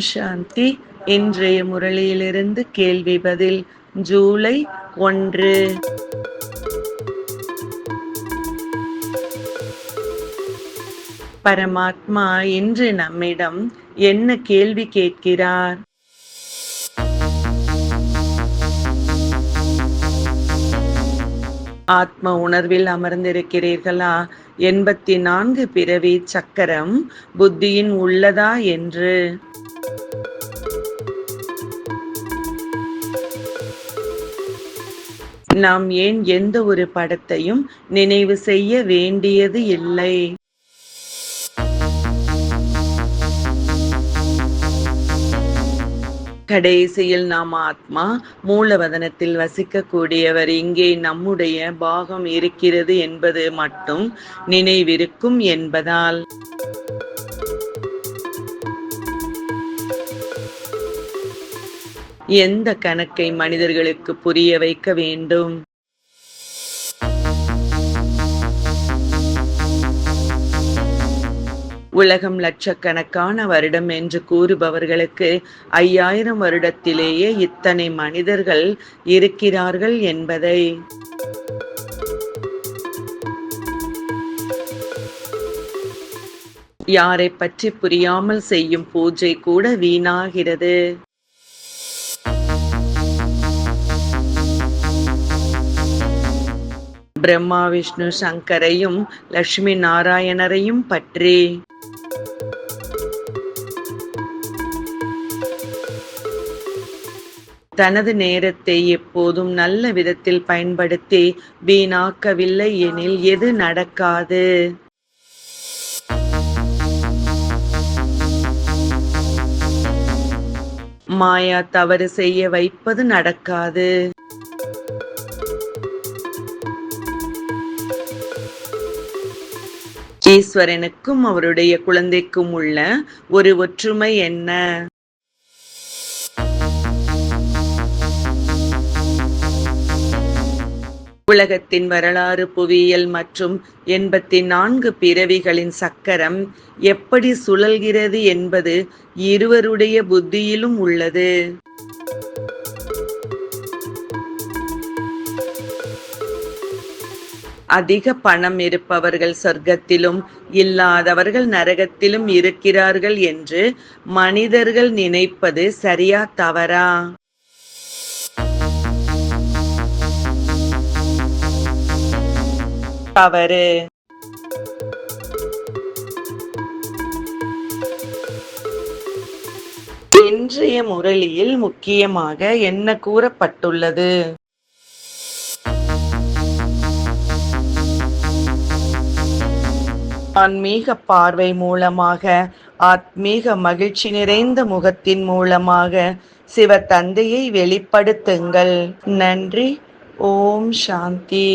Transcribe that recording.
சாந்தி. இன்றைய முரளியிலிருந்து கேள்வி பதில் ஜூலை ஒன்று. பரமாத்மா இன்று நம்மிடம் என்ன கேள்வி கேட்கிறார்? ஆத்ம உணர்வில் அமர்ந்திருக்கிறீர்களா? எண்பத்தி நான்கு பிறவி சக்கரம் புத்தியின் உள்ளதா என்று. நாம் ஏன் எந்த ஒரு படத்தையும் நினைவு செய்ய வேண்டியது இல்லை. கடைசியில் நாம் ஆத்மா மூலவதனத்தில் வசிக்கக்கூடியவர் இங்கே நம்முடைய பாகம் இருக்கிறது என்பது மட்டும் நினைவிருக்கும் என்பதால். எந்த கணக்கை மனிதர்களுக்கு புரிய வைக்க வேண்டும்? உலகம் லட்சக்கணக்கான வருடம் என்று கூறுபவர்களுக்கு ஐயாயிரம் வருடத்திலேயே இத்தனை மனிதர்கள் இருக்கிறார்கள் என்பதை. யாரை பற்றி புரியாமல் செய்யும் பூஜை கூட வீணாகிறது. பிரம்மா விஷ்ணு சங்கரையும் லட்சுமி நாராயணரையும் பற்றி. தனது நேரத்தை எப்போதும் நல்ல விதத்தில் பயன்படுத்தி வீணாக்கவில்லை எனில் எது நடக்காது. மாயா தவறு செய்ய வைப்பது நடக்காது. ஈஸ்வரனுக்கும் அவருடைய குழந்தைக்கும் உள்ள ஒரு ஒற்றுமை என்ன? உலகத்தின் வரலாறு புவியியல் மற்றும் எண்பத்தி நான்கு பிறவிகளின் சக்கரம் எப்படி சுழல்கிறது என்பது இருவருடைய புத்தியிலும் உள்ளது. அதிக பணம் இருப்பவர்கள் சொர்க்கத்திலும் இல்லாதவர்கள் நரகத்திலும் இருக்கிறார்கள் என்று மனிதர்கள் நினைப்பது சரியா தவறா? தவறு. இன்றைய முரளியில் முக்கியமாக என்ன கூறப்பட்டுள்ளது? ஆன்மீக பார்வை மூலமாக ஆத்மீக மகிழ்ச்சி நிறைந்த முகத்தின் மூலமாக சிவ தந்தையை வெளிப்படுத்துங்கள். நன்றி. ஓம் சாந்தி.